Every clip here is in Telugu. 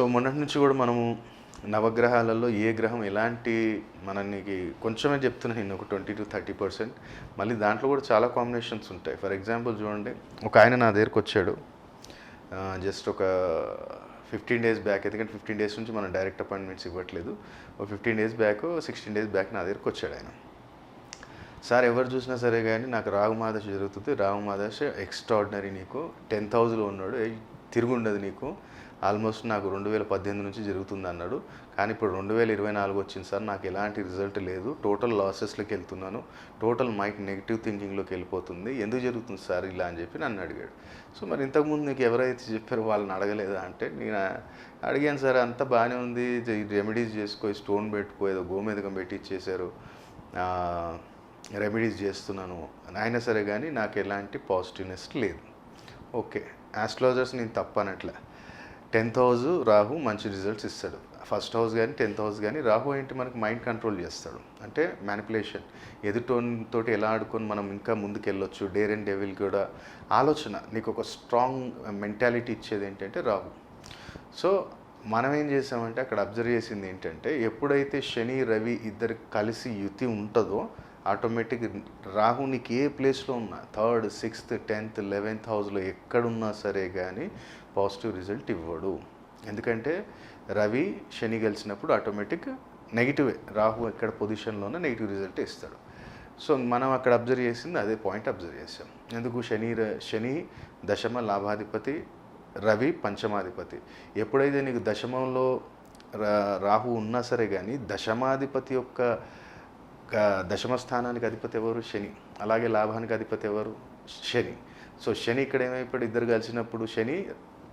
సో మొన్నటి నుంచి కూడా మనము నవగ్రహాలలో ఏ గ్రహం ఎలాంటి మనకి కొంచెమే చెప్తున్నాను నేను ఒక ట్వంటీ టు థర్టీ పర్సెంట్. మళ్ళీ దాంట్లో కూడా చాలా కాంబినేషన్స్ ఉంటాయి. ఫర్ ఎగ్జాంపుల్ చూడండి ఒక ఆయన నా దగ్గరకు వచ్చాడు. జస్ట్ ఒక ఫిఫ్టీన్ డేస్ బ్యాక్ ఎందుకంటే ఫిఫ్టీన్ డేస్ నుంచి మనం డైరెక్ట్ అపాయింట్మెంట్స్ ఇవ్వట్లేదు. ఒక fifteen days back sixteen days back నా దగ్గరకు వచ్చాడు ఆయన. సార్ ఎవరు చూసినా సరే కానీ నాకు రాఘుమాదశ జరుగుతుంది. రాఘుమాదశ ఎక్స్ట్రాడినరీ నీకు. టెన్త్ హౌస్లో ఉన్నాడు. తిరుగుండదు నీకు. ఆల్మోస్ట్ నాకు రెండు వేల పద్దెనిమిది నుంచి జరుగుతుంది అన్నాడు. కానీ ఇప్పుడు రెండు వేల ఇరవై నాలుగు వచ్చింది సార్. నాకు ఎలాంటి రిజల్ట్ లేదు. టోటల్ లాసెస్లోకి వెళ్తున్నాను. టోటల్ మైక్ నెగిటివ్ థింకింగ్లోకి వెళ్ళిపోతుంది. ఎందుకు జరుగుతుంది సార్ ఇలా అని చెప్పి నన్ను అడిగాడు. సో మరి ఇంతకుముందు నీకు ఎవరైతే చెప్పారో వాళ్ళని అడగలేదా అంటే నేను అడిగాను సార్ అంతా బాగానే ఉంది. రెమెడీస్ చేసుకో స్టోన్ పెట్టుకో ఏదో గోమేదకం పెట్టి ఇచ్చేశారు. రెమెడీస్ చేస్తున్నాను. అయినా సరే కానీ నాకు ఎలాంటి పాజిటివ్నెస్ లేదు. ఓకే. యాస్ట్రాలజర్స్ నేను తప్పనట్లే. టెన్త్ హౌస్ రాహు మంచి రిజల్ట్స్ ఇస్తాడు. ఫస్ట్ హౌస్ కానీ టెన్త్ హౌస్ కానీ రాహు ఏంటి మనకి మైండ్ కంట్రోల్ చేస్తాడు. అంటే మ్యానిపులేషన్ తోటి ఎలా ఆడుకొని మనం ఇంకా ముందుకు వెళ్ళొచ్చు డేర్ అండ్ డెవిల్ కూడా ఆలోచన. నీకు ఒక స్ట్రాంగ్ మెంటాలిటీ ఇచ్చేది ఏంటంటే రాహు. సో మనం ఏం చేసామంటే అక్కడ అబ్జర్వ్ చేసింది ఏంటంటే ఎప్పుడైతే శని రవి ఇద్దరు కలిసి యుతి ఉంటుందో ఆటోమేటిక్ రాహు నీకు ఏ ప్లేస్లో ఉన్నా థర్డ్ సిక్స్త్ టెన్త్ లెవెన్త్ హౌస్లో ఎక్కడున్నా సరే కానీ పాజిటివ్ రిజల్ట్ ఇవ్వడు. ఎందుకంటే రవి శని గెలిచినప్పుడు ఆటోమేటిక్ నెగిటివే. రాహు ఎక్కడ పొజిషన్లోనే నెగిటివ్ రిజల్ట్ ఇస్తాడు. సో మనం అక్కడ అబ్జర్వ్ చేసింది అదే పాయింట్ అబ్జర్వ్ చేసాం ఎందుకు శని ర- శని దశమ లాభాధిపతి రవి పంచమాధిపతి? ఎప్పుడైతే నీకు దశమంలో రా- రాహు ఉన్నా సరే కానీ దశమాధిపతి యొక్క దశమ స్థానానికి అధిపతి ఎవరు? శని. అలాగే లాభానికి అధిపతి ఎవరు? శని. సో శని ఇక్కడ ఏమైపోయాడు? ఇద్దరు కలిసినప్పుడు శని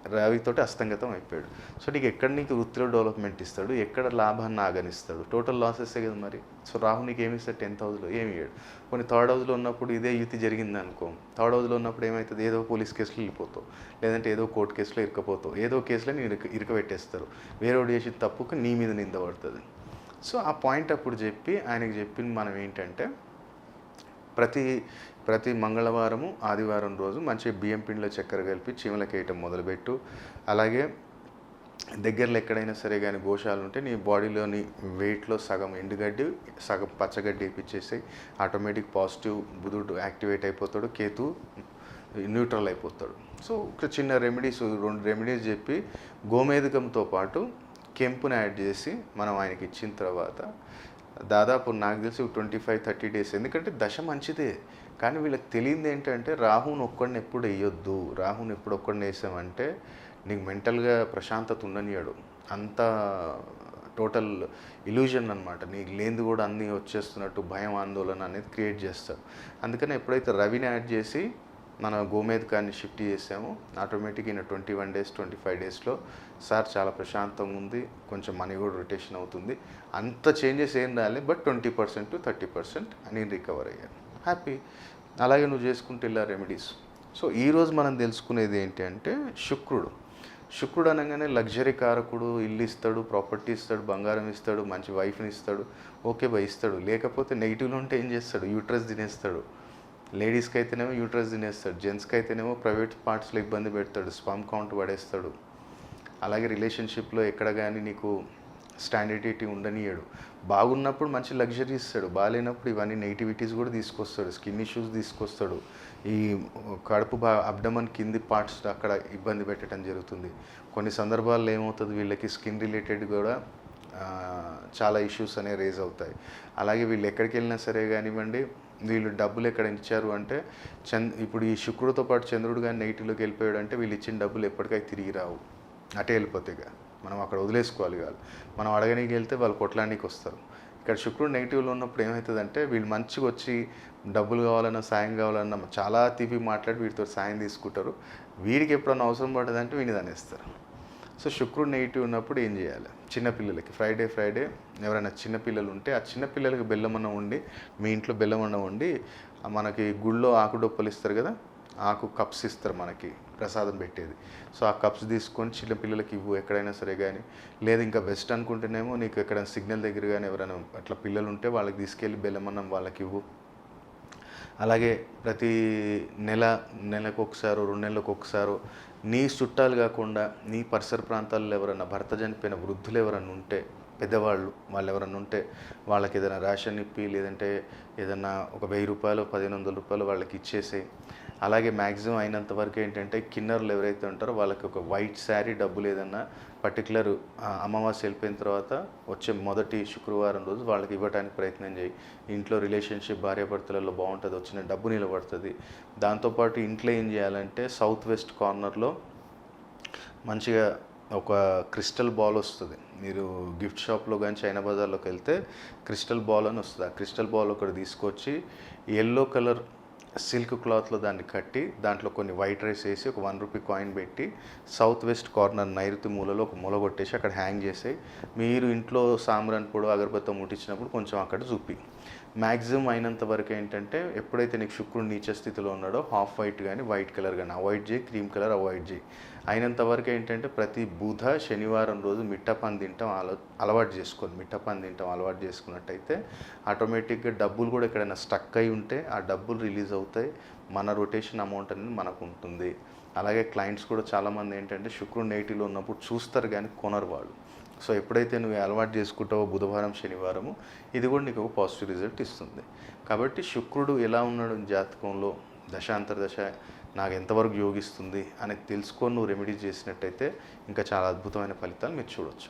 రవితోటి అస్తంగతం అయిపోయాడు. సో నీకు ఎక్కడ నీకు వృత్తిలో డెవలప్మెంట్ ఇస్తాడు? ఎక్కడ లాభాన్ని ఆగనిస్తాడు? టోటల్ లాసెసే కదా మరి? సో రాహు నీకు ఏమి ఇస్తాడు? టెన్త్ హౌస్లో ఏమి ఇయ్యాడు. కొన్ని థర్డ్ హౌస్లో ఉన్నప్పుడు ఇదే యుతి జరిగింది అనుకో థర్డ్ హౌస్లో ఉన్నప్పుడు ఏమవుతుంది ఏదో పోలీస్ కేసులో వెళ్ళిపోతావు. లేదంటే ఏదో కోర్టు కేసులో ఇరకపోతావు ఏదో కేసులో నేను ఇరక ఇరకబెట్టేస్తారు వేరేవాడు చేసిన తప్పుకు నీ మీద నింద పడుతుంది. సో ఆ పాయింట్ అప్పుడు చెప్పి ఆయనకి చెప్పింది మనం ఏంటంటే ప్రతి ప్రతి మంగళవారము ఆదివారం రోజు మంచి బియ్యం పిండిలో చక్కెర కలిపి చీమలకేయటం మొదలుపెట్టు. అలాగే దగ్గరలో ఎక్కడైనా సరే కానీ గోశాలు ఉంటే నీ బాడీలోని వెయిట్లో సగం ఎండుగడ్డి సగం పచ్చగడ్డి ఇప్పించేసి ఆటోమేటిక్ పాజిటివ్ బుధుడు యాక్టివేట్ అయిపోతాడు కేతు న్యూట్రల్ అయిపోతాడు. సో ఒక చిన్న రెమెడీస్ రెండు రెమెడీస్ చెప్పి గోమేధికంతో పాటు కెంపుని యాడ్ చేసి మనం ఆయనకి ఇచ్చిన తర్వాత దాదాపు నాకు తెలిసి ట్వంటీ ఫైవ్ థర్టీ డేస్. ఎందుకంటే దశ మంచిదే. కానీ వీళ్ళకి తెలియదు ఏంటంటే రాహుని ఒక్కడిని ఎప్పుడు వేయొద్దు. రాహుని ఎప్పుడు ఒక్కడిని వేసామంటే నీకు మెంటల్గా ప్రశాంతత ఉండనియాడు. అంత టోటల్ ఇల్యూజన్ అనమాట నీకు లేనిది కూడా అన్నీ వచ్చేస్తున్నట్టు భయం ఆందోళన అనేది క్రియేట్ చేస్తాడు అందుకని ఎప్పుడైతే రవిని యాడ్ చేసి మన గోమేధికాన్ని షిఫ్ట్ చేసాము. Automatic in twenty one days twenty five డేస్లో సార్ చాలా ప్రశాంతంగా ఉంది. కొంచెం మనీ కూడా రొటేషన్ అవుతుంది. అంత చేంజెస్ ఏం రాలే but twenty percent to thirty percent నేను రికవర్ అయ్యాను. హ్యాపీ అలాగే నువ్వు చేసుకుంటే ఇలా రెమెడీస్ సో ఈరోజు మనం తెలుసుకునేది ఏంటి అంటే శుక్రుడు. శుక్రుడు అనగానే లగ్జరీ కారకుడు ఇల్లు ఇస్తాడు ప్రాపర్టీ ఇస్తాడు బంగారం ఇస్తాడు మంచి వైఫ్ని ఇస్తాడు. ఓకే బై ఇస్తాడు. లేకపోతే నెగిటివ్లో ఉంటే ఏం చేస్తాడు? యూట్రస్ తినేస్తాడు. లేడీస్కి అయితేనేమో యూట్రస్ తినేస్తాడు జెంట్స్కి అయితేనేమో ప్రైవేట్ పార్ట్స్లో ఇబ్బంది పెడతాడు స్పామ్ కౌంట్ పడేస్తాడు. అలాగే రిలేషన్షిప్లో ఎక్కడ కానీ నీకు స్టాండర్డిటీ ఉండనియడు. బాగున్నప్పుడు మంచి లగ్జరీ ఇస్తాడు. బాగాలేనప్పుడు ఇవన్నీ నెగిటివిటీస్ కూడా తీసుకొస్తాడు స్కిన్ ఇష్యూస్ తీసుకొస్తాడు. ఈ కడుపు బా అబ్డమన్ కింది పార్ట్స్ అక్కడ ఇబ్బంది పెట్టడం జరుగుతుంది. కొన్ని సందర్భాల్లో ఏమవుతుంది వీళ్ళకి స్కిన్ రిలేటెడ్ కూడా చాలా ఇష్యూస్ అనేవి రేజ్ అవుతాయి. అలాగే వీళ్ళు ఎక్కడికి వెళ్ళినా సరే కానివ్వండి వీళ్ళు డబ్బులు ఎక్కడ ఇచ్చారు అంటే చంద్ ఇప్పుడు ఈ శుక్రుడితో పాటు చంద్రుడు కానీ నెగిటివ్లోకి వెళ్ళిపోయాడు అంటే వీళ్ళు ఇచ్చిన డబ్బులు ఎప్పటికైతే తిరిగి రావు. అటే వెళ్ళిపోతాయి మనం అక్కడ వదిలేసుకోవాలి కాదు. మనం అడగనీకి వెళ్తే వాళ్ళు కొట్లానికి వస్తారు. ఇక్కడ శుక్రుడు నెగిటివ్లో ఉన్నప్పుడు ఏమవుతుందంటే వీళ్ళు మంచిగా వచ్చి డబ్బులు కావాలన్నా సాయం కావాలన్నా చాలా తీపి మాట్లాడి వీటితో సాయం తీసుకుంటారు. వీడికి ఎప్పుడన్నా అవసరం పడదంటే వీడిని అనేస్తారు. సో శుక్రుడు నెగిటివ్ ఉన్నప్పుడు ఏం చేయాలి? చిన్నపిల్లలకి ఫ్రైడే ఫ్రైడే ఎవరైనా చిన్నపిల్లలు ఉంటే ఆ చిన్నపిల్లలకి బెల్లం అన్నం ఉండి మీ ఇంట్లో బెల్లం ఉండి మనకి గుళ్ళో ఆకుడొప్పలు ఇస్తారు కదా ఆకు కప్స్ ఇస్తారు మనకి ప్రసాదం పెట్టేది. సో ఆ కప్స్ తీసుకొని చిన్నపిల్లలకి ఇవ్వు ఎక్కడైనా సరే కానీ లేదు ఇంకా బెస్ట్ అనుకుంటేనేమో నీకు ఎక్కడైనా సిగ్నల్ దగ్గర కానీ ఎవరైనా అట్లా పిల్లలు ఉంటే వాళ్ళకి తీసుకెళ్ళి బెల్లమన్నం వాళ్ళకి ఇవ్వు. అలాగే ప్రతి నెల నెలకు ఒకసారి రెండు నెలలకు ఒకసారి నీ చుట్టాలు కాకుండా నీ పరిసర ప్రాంతాల్లో ఎవరైనా భర్త చనిపోయిన వృద్ధులు ఎవరైనా ఉంటే పెద్దవాళ్ళు వాళ్ళు ఎవరైనా ఉంటే వాళ్ళకి ఏదైనా రేషన్ ఇప్పి లేదంటే ఏదైనా ఒక వెయ్యి రూపాయలు పదిహేను వందల రూపాయలు వాళ్ళకి ఇచ్చేసి అలాగే మ్యాక్సిమం అయినంత వరకు ఏంటంటే కిన్నర్లు ఎవరైతే ఉంటారో వాళ్ళకి ఒక వైట్ శారీ డబ్బులు ఏదన్నా పర్టికులర్ అమావాస్య వెళ్ళిపోయిన తర్వాత వచ్చే మొదటి శుక్రవారం రోజు వాళ్ళకి ఇవ్వడానికి ప్రయత్నం చేయి. ఇంట్లో రిలేషన్షిప్ భార్యాభర్తలలో బాగుంటుంది వచ్చిన డబ్బు నిలబడుతుంది. దాంతోపాటు ఇంట్లో ఏం చేయాలంటే సౌత్ వెస్ట్ కార్నర్లో మంచిగా ఒక క్రిస్టల్ బాల్ వస్తుంది. మీరు గిఫ్ట్ షాప్లో కానీ చైనా బజార్లోకి వెళ్తే క్రిస్టల్ బాల్ అని వస్తుంది. ఆ క్రిస్టల్ బాల్ ఒకటి తీసుకొచ్చి ఎల్లో కలర్ సిల్క్ క్లాత్లో దాన్ని కట్టి దాంట్లో కొన్ని వైట్ రైస్ వేసి ఒక వన్ రూపీ కాయిన్ పెట్టి సౌత్ వెస్ట్ కార్నర్ నైరుతి మూలలో ఒక మూల కొట్టేసి అక్కడ హ్యాంగ్ చేసి మీరు ఇంట్లో సాంబ్రాన్ పొడి అగరబత్తం ముట్టించినప్పుడు కొంచెం అక్కడ చూపి. మ్యాక్సిమం అయినంత వరకు ఏంటంటే ఎప్పుడైతే నీకు శుక్రుడు నీచ స్థితిలో ఉన్నాడో హాఫ్ వైట్ కానీ వైట్ కలర్ కానీ అవాయిడ్ చేయి క్రీమ్ కలర్ అవాయిడ్ చేయి. అయినంత వరకు ఏంటంటే ప్రతి బుధ శనివారం రోజు మిట్టపాన్ తింటాం అల అలవాటు చేసుకోండి మిట్టపాన్ తింటాం అలవాటు చేసుకున్నట్టయితే ఆటోమేటిక్గా డబ్బులు కూడా ఎక్కడైనా స్టక్ అయి ఉంటే ఆ డబ్బులు రిలీజ్ అవుతాయి. మన రొటేషన్ అమౌంట్ అనేది మనకు ఉంటుంది. అలాగే క్లయింట్స్ కూడా చాలామంది ఏంటంటే శుక్రుడు నేటిలో ఉన్నప్పుడు చూస్తారు కానీ కొనరు వాళ్ళు. సో ఎప్పుడైతే నువ్వు అలవాటు చేసుకుంటావో బుధవారం శనివారము ఇది కూడా నీకు ఒక పాజిటివ్ రిజల్ట్ ఇస్తుంది. కాబట్టి శుక్రుడు ఎలా ఉన్నాడు జాతకంలో? దశాంతర దశ నాకు ఎంతవరకు యోగిస్తుంది అనేది తెలుసుకొని నువ్వు రెమెడీ చేసినట్టయితే ఇంకా చాలా అద్భుతమైన ఫలితాలు మీరు చూడొచ్చు.